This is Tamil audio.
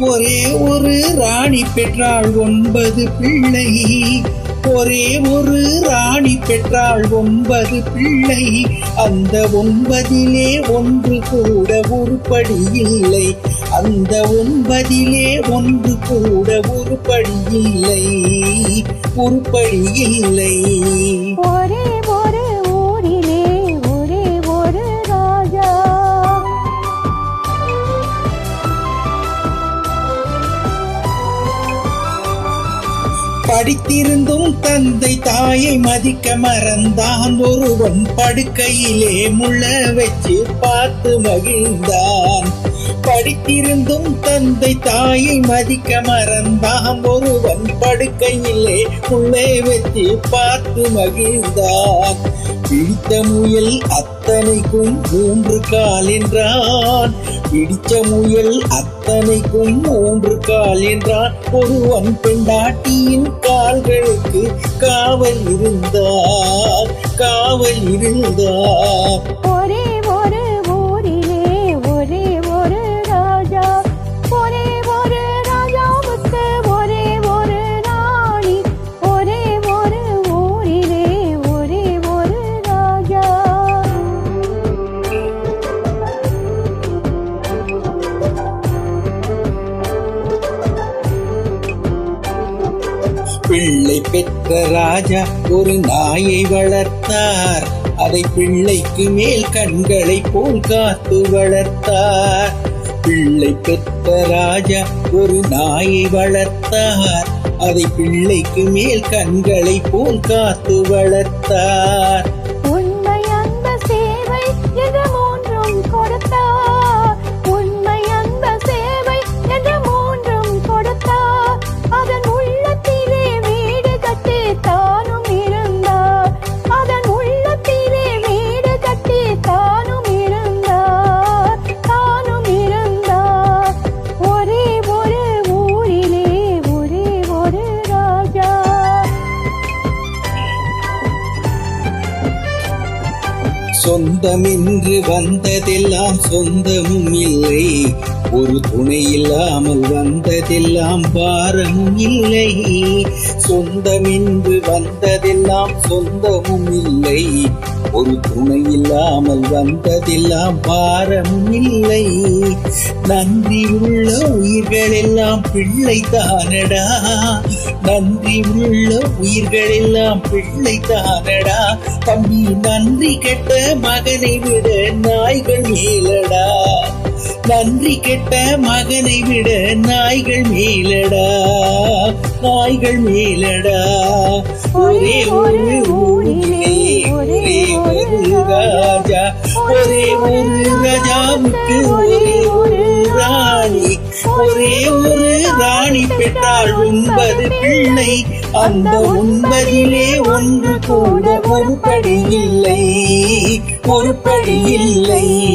ஒரே ஒரு ராணி பெற்றாள் ஒன்பது பிள்ளை. ஒரே ஒரு ராணி பெற்றாள் ஒன்பது பிள்ளை. அந்த ஒன்பதிலே ஒன்று கூட உருப்படி இல்லை. அந்த ஒன்பதிலே ஒன்று கூட உருப்படி இல்லை. உருப்படி இல்லை. ஒரே படித்திருந்தும் தந்தை தாயை மதிக்க மறந்தான். ஒருவன் படுக்கையிலே முள்ள வச்சு பார்த்து மகிழ்ந்தான். படித்திருந்தும் தந்தை தாயை மதிக்க மறந்தான். ஒருவன் படுக்கையிலே உள்ளே வச்சு பார்த்து மகிழ்ந்தான் பிடித்த முயல் அத்தனைக்கும் மூன்று கால் என்றான். பிடிச்ச முயல் அத்தனைக்கும் மூன்று கால் என்றான். ஒருவன் பெண்டாட்டியின் கால்களுக்கு காவல் இருந்தார். காவல் இருந்தார். ஒரே பிள்ளை பெற்ற ராஜா ஒரு நாயை வளர்த்தார். அதை பிள்ளைக்கு மேல் கண்களை போல் காத்து வளர்த்தார். பிள்ளை பெற்ற ராஜா ஒரு நாயை வளர்த்தார். அதை பிள்ளைக்கு மேல் கண்களை போல் காத்து வளர்த்தார். சொந்தம் என்று வந்ததெல்லாம் சொந்தமும் இல்லை. ஒரு துணை இல்லாமல் வந்ததெல்லாம் பாரமும் இல்லை. சொந்தம் என்று வந்ததெல்லாம் சொந்தமும் இல்லை. ஒரு துணை இல்லாமல் வந்ததெல்லாம் பாரமும் இல்லை. நன்றி உள்ள உயிர்கள் எல்லாம் பிள்ளை தானடா. நன்றி உள்ள உயிர்கள் எல்லாம் பிள்ளை தானடா. தம்பி நன்றி கெட்ட மகனை விட நாய்கள் மேலடா. நன்றி கெட்ட மகனை விட நாய்கள் மேலடா. நாய்கள் மேலடா. ஒரே ஒரு ஊரிலே ஒரே ஒரு ராஜா. ஒரே ஒரு ராஜாவுக்கு ஒரே ஒரு ராணி. ஒரே ஒரு ராணி பெற்றால் ஒன்பது பிள்ளை. அந்த ஒன்பதிலே ஒன்று கூட ஒருபடி இல்லை. ஒரு படி இல்லை.